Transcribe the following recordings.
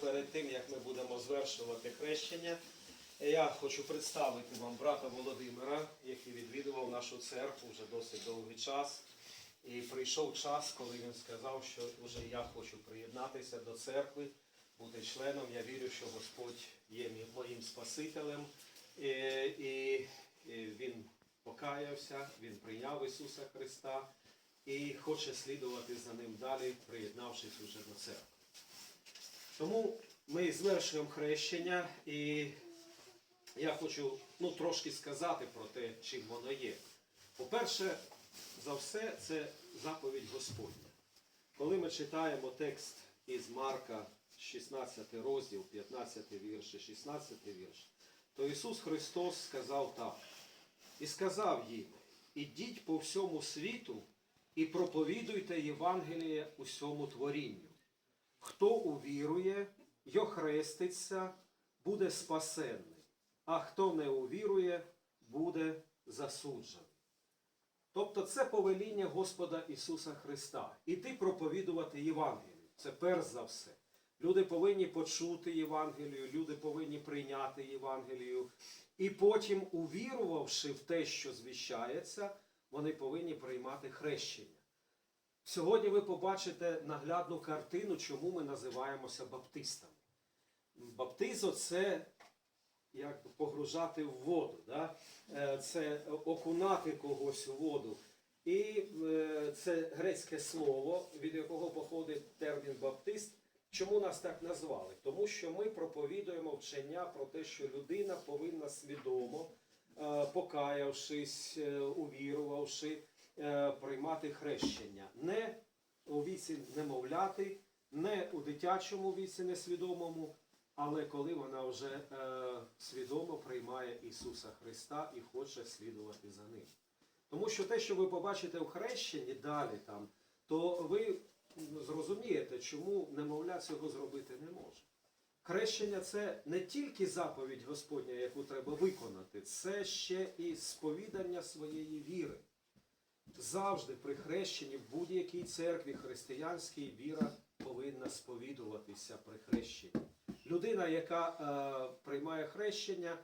Перед тим, як ми будемо звершувати хрещення, я хочу представити вам брата Володимира, який відвідував нашу церкву вже досить довгий час. І прийшов час, коли він сказав, що вже я хочу приєднатися до церкви, бути членом. Я вірю, що Господь є моїм Спасителем. І, і, він покаявся, він прийняв Ісуса Христа і хоче слідувати за ним далі, приєднавшись уже до церкви. Тому ми звершуємо хрещення, і я хочу ну, трошки сказати про те, чим воно є. По-перше, за все, це заповідь Господня. Коли ми читаємо текст із Марка, 16 розділ, 15 вірш, 16 вірш, то Ісус Христос сказав так. І сказав їм: Ідіть по всьому світу і проповідуйте Євангеліє усьому творінню. Хто увірує й охреститься, буде спасенний, а хто не увірує, буде засуджений. Тобто це повеління Господа Ісуса Христа. Іти проповідувати Євангелію. Це перш за все. Люди повинні почути Євангелію, люди повинні прийняти Євангелію. І потім, увірувавши в те, що звіщається, вони повинні приймати хрещення. Сьогодні ви побачите наглядну картину, чому ми називаємося баптистами. Баптизо це як погружати в воду, да? Е, це окунати когось у воду. І е, це грецьке слово, від якого походить термін баптист. Чому нас так назвали? Тому що ми проповідуємо вчення про те, що людина повинна свідомо, е, покаявшись, увірувавши, приймати хрещення. Не у віці немовляти, не у дитячому віці несвідомому, але коли вона вже е, свідомо приймає Ісуса Христа і хоче слідувати за ним. Тому що те, що ви побачите в хрещенні далі там, то ви зрозумієте, чому немовля цього зробити не може. Хрещення це не тільки заповідь Господня, яку треба виконати, це ще і сповідання своєї віри. Завжди при хрещенні в будь-якій церкві християнській віра повинна сповідуватися при хрещенні. Людина, яка е, приймає хрещення,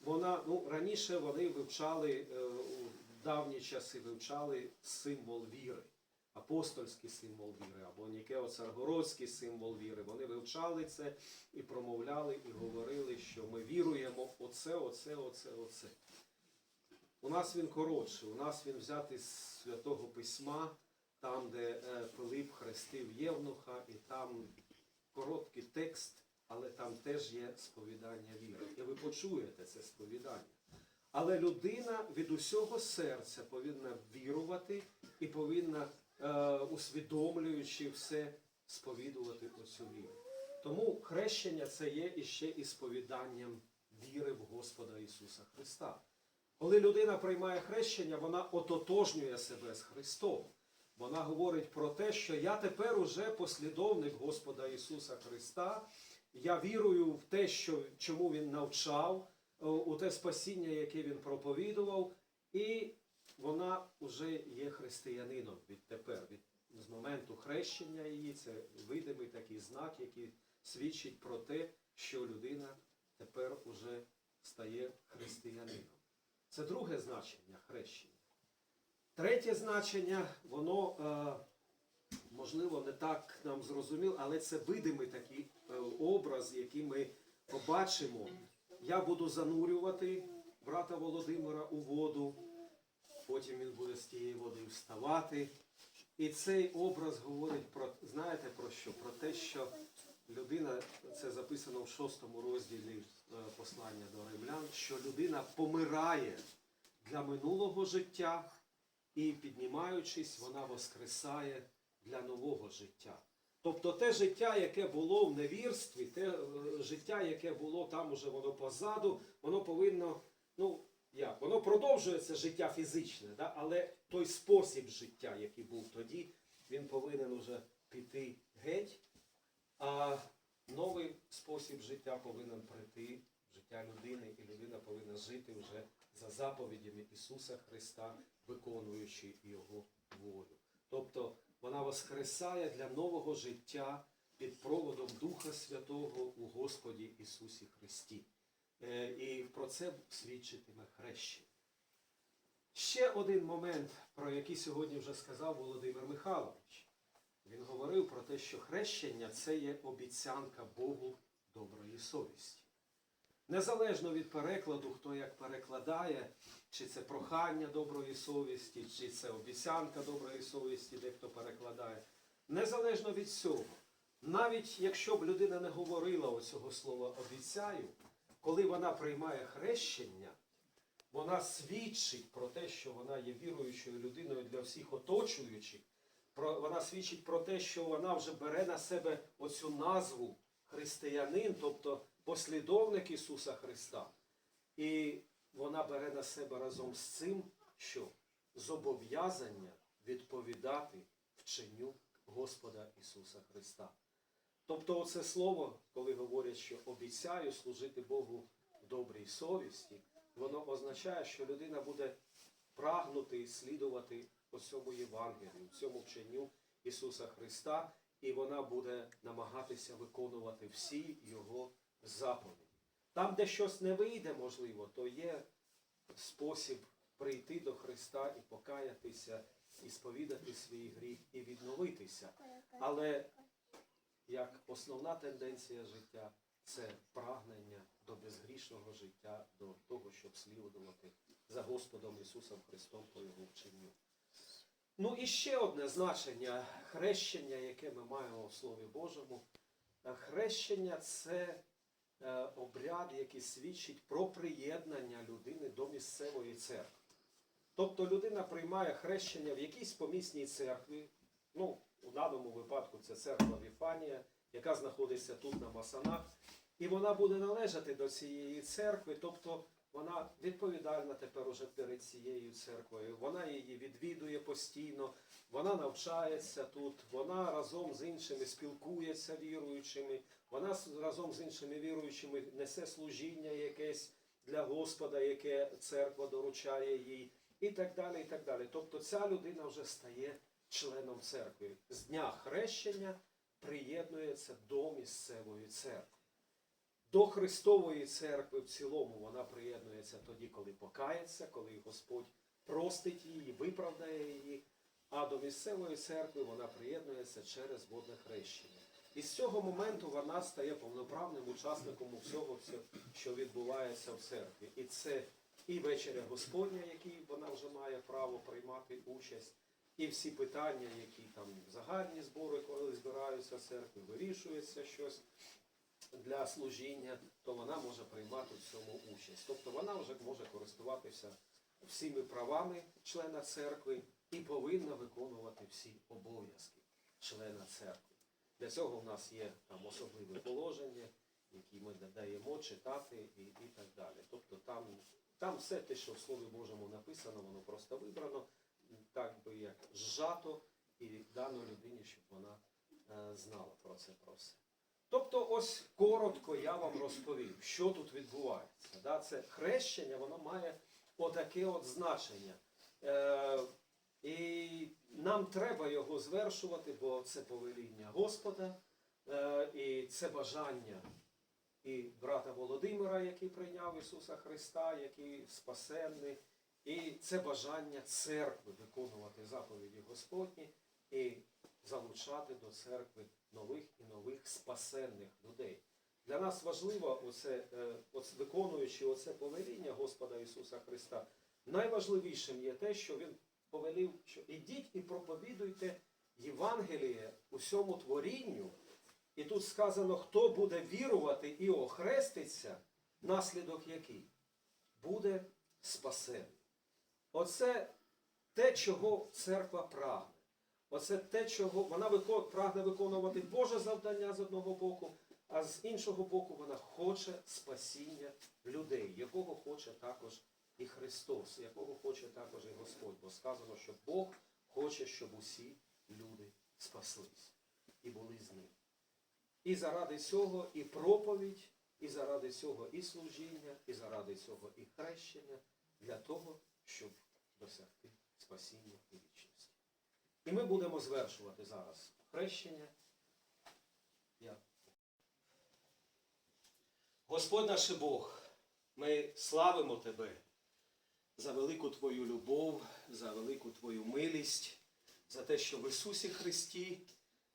вона ну, раніше вони вивчали е, у давні часи вивчали символ віри, апостольський символ віри, або Нікео-Царгородський символ віри. Вони вивчали це і промовляли, і говорили, що ми віруємо оце, оце, оце, оце. У нас він коротший, у нас він взятий з Святого Письма, там, де е, Пилип хрестив Євнуха, і там короткий текст, але там теж є сповідання віри. І ви почуєте це сповідання. Але людина від усього серця повинна вірувати і повинна, е, усвідомлюючи все, сповідувати оцю віру. Тому хрещення це є іще і сповіданням віри в Господа Ісуса Христа. Коли людина приймає хрещення, вона ототожнює себе з Христом. Вона говорить про те, що я тепер уже послідовник Господа Ісуса Христа. Я вірую в те, що, чому Він навчав, е, у те спасіння, яке він проповідував, і вона вже є християнином відтепер. Від, з моменту хрещення її, це видимий такий знак, який свідчить про те, що людина тепер уже стає християнином. Це друге значення хрещення. Третє значення, воно, е, можливо, не так нам зрозуміло, але це видимий такий е, образ, який ми побачимо. Я буду занурювати брата Володимира у воду, потім він буде з тієї води вставати. І цей образ говорить про, знаєте про що? Про те, що людина, це записано в шостому розділі послання до римлян, що людина помирає для минулого життя і, піднімаючись, вона воскресає для нового життя. Тобто те життя, яке було в невірстві, те е, життя, яке було там уже воно позаду, воно повинно, ну як, воно продовжує це життя фізичне, да? але той спосіб життя, який був тоді, він повинен уже піти геть, а новий спосіб життя повинен прийти в життя людини, і людина повинна жити вже за заповідями Ісуса Христа, виконуючи Його волю. Тобто вона воскресає для нового життя під проводом Духа Святого у Господі Ісусі Христі. Е, І про це свідчитиме хрещення. Ще один момент, про який сьогодні вже сказав Володимир Михайлович. Він говорив про те, що хрещення це є обіцянка Богу доброї совісті. Незалежно від перекладу, хто як перекладає, чи це прохання доброї совісті, чи це обіцянка доброї совісті, дехто перекладає. Незалежно від цього, навіть якщо б людина не говорила оцього слова обіцяю, коли вона приймає хрещення, вона свідчить про те, що вона є віруючою людиною для всіх оточуючих. Про, вона свідчить про те, що вона вже бере на себе оцю назву християнин, тобто послідовник Ісуса Христа. І вона бере на себе разом з цим, що зобов'язання відповідати вченню Господа Ісуса Христа. Тобто, оце слово, коли говорять, що обіцяю служити Богу в добрій совісті, воно означає, що людина буде прагнути слідувати по цьому Євангелію, цьому вченню Ісуса Христа, і вона буде намагатися виконувати всі Його заповіді. Там, де щось не вийде, можливо, то є спосіб прийти до Христа і покаятися, і сповідати свій гріх, і відновитися. Але як основна тенденція життя це прагнення до безгрішного життя, до того, щоб слідувати за Господом Ісусом Христом по Його вченню. Ну і ще одне значення хрещення, яке ми маємо в Слові Божому. Е, Хрещення це е, обряд, який свідчить про приєднання людини до місцевої церкви. Тобто людина приймає хрещення в якійсь помісній церкві. Ну, у даному випадку це церква Віфанія, яка знаходиться тут на Масанах. І вона буде належати до цієї церкви, тобто вона відповідальна тепер уже перед цією церквою. Вона її відвідує постійно, вона навчається тут, вона разом з іншими спілкується віруючими, вона разом з іншими віруючими несе служіння якесь для Господа, яке церква доручає їй, і так далі. і так далі. Тобто ця людина вже стає членом церкви. З дня хрещення приєднується до місцевої церкви. До Христової церкви в цілому вона приєднується тоді, коли покається, коли Господь простить її, виправдає її. А до місцевої церкви вона приєднується через водне хрещення. І з цього моменту вона стає повноправним учасником усього, що відбувається в церкві. І це і вечеря Господня, якій вона вже має право приймати участь, і всі питання, які там загальні збори, коли збираються в церкві, вирішується щось для служіння, то вона може приймати в цьому участь. Тобто вона вже може користуватися всіми правами члена церкви і повинна виконувати всі обов'язки члена церкви. Для цього в нас є там особливе положення, які ми даємо читати і, і так далі. Тобто там, там все те, що в Слові Божому написано, воно просто вибрано, так би як зжато і дано людині, щоб вона е, знала про це про все. Тобто, ось коротко я вам розповів, що тут відбувається. Да? Це хрещення, воно має отаке от значення. Е, і нам треба його звершувати, бо це повеління Господа, е, і це бажання і брата Володимира, який прийняв Ісуса Христа, який спасенний, і це бажання церкви виконувати заповіді Господні і залучати до церкви нових і нових спасенних людей. Для нас важливо, оце, е, оце, виконуючи оце повеління Господа Ісуса Христа, найважливішим є те, що Він повелів, що ідіть і проповідуйте Євангеліє усьому творінню. І тут сказано, хто буде вірувати і охреститься, наслідок який? Буде спасений. Оце те, чого церква прагне. Оце те, чого вона прагне виконувати Боже завдання з одного боку, а з іншого боку вона хоче спасіння людей, якого хоче також і Христос, якого хоче також і Господь. Бо сказано, що Бог хоче, щоб усі люди спаслись і були з ним. І заради цього і проповідь, і заради цього і служіння, і заради цього і хрещення для того, щоб досягти спасіння і вічності. І ми будемо звершувати зараз хрещення. Я. Господь наш Бог, ми славимо Тебе за велику Твою любов, за велику Твою милість, за те, що в Ісусі Христі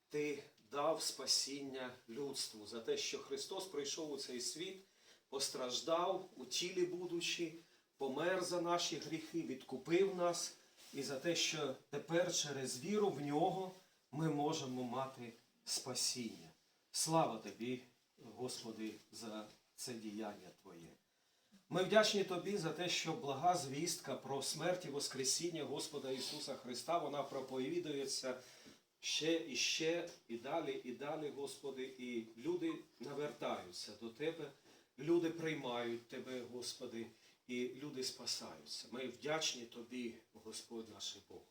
Ти дав спасіння людству, за те, що Христос прийшов у цей світ, постраждав у тілі будучи, помер за наші гріхи, відкупив нас, і за те, що тепер через віру в нього ми можемо мати спасіння. Слава тобі, Господи, за це діяння Твоє. Ми вдячні Тобі за те, що блага звістка про смерть і Воскресіння Господа Ісуса Христа, вона проповідується ще і ще, і далі, і далі, Господи, і люди навертаються до Тебе, люди приймають Тебе, Господи, і люди спасаються. Ми вдячні Тобі, Господь наш Бог.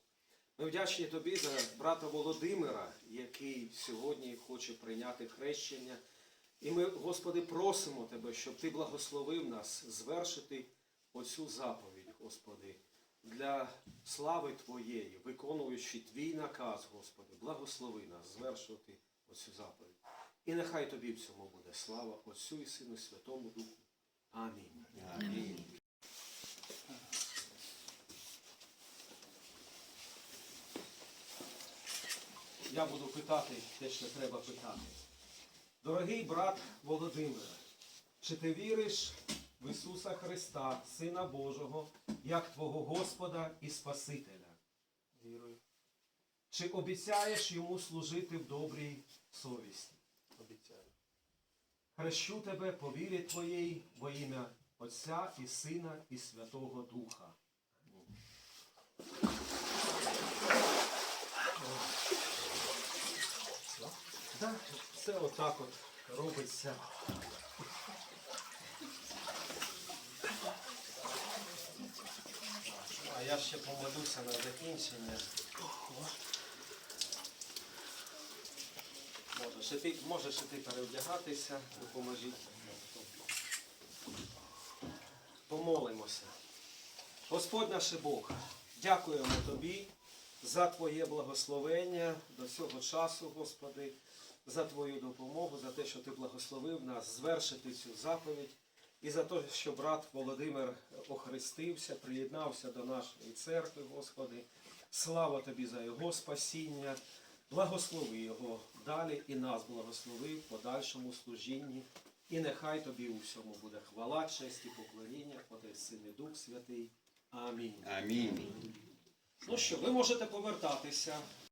Ми вдячні Тобі за брата Володимира, який сьогодні хоче прийняти хрещення. І ми, Господи, просимо Тебе, щоб Ти благословив нас звершити оцю заповідь, Господи, для слави Твоєї, виконуючи Твій наказ, Господи, благослови нас звершувати оцю заповідь. І нехай Тобі в цьому буде слава Отцю і Сину Святому Духу. Амінь. Амінь. Я буду питати те, що треба питати. Дорогий брат Володимире, чи ти віриш в Ісуса Христа, Сина Божого, як Твого Господа і Спасителя? Вірую, Чи обіцяєш йому служити в добрій совісті? обіцяю. Хрещу тебе по вірі Твоїй во ім'я Отця і Сина і Святого Духа. Так, все отак от робиться. А я ще помолюся на закінчення. Можеш і ти, можеш і ти перевдягатися, допоможіть. Помолимося. Господь наш Бог, дякуємо Тобі за Твоє благословення до цього часу, Господи, за Твою допомогу, за те, що Ти благословив нас звершити цю заповідь, і за те, що брат Володимир охрестився, приєднався до нашої церкви, Господи. Слава Тобі за Його спасіння. Благослови Його далі і нас благослови в подальшому служінні. І нехай тобі у всьому буде хвала, честь і поклоніння, Отець, Син і Дух Святий. Амінь. Амінь. Ну що, ви можете повертатися.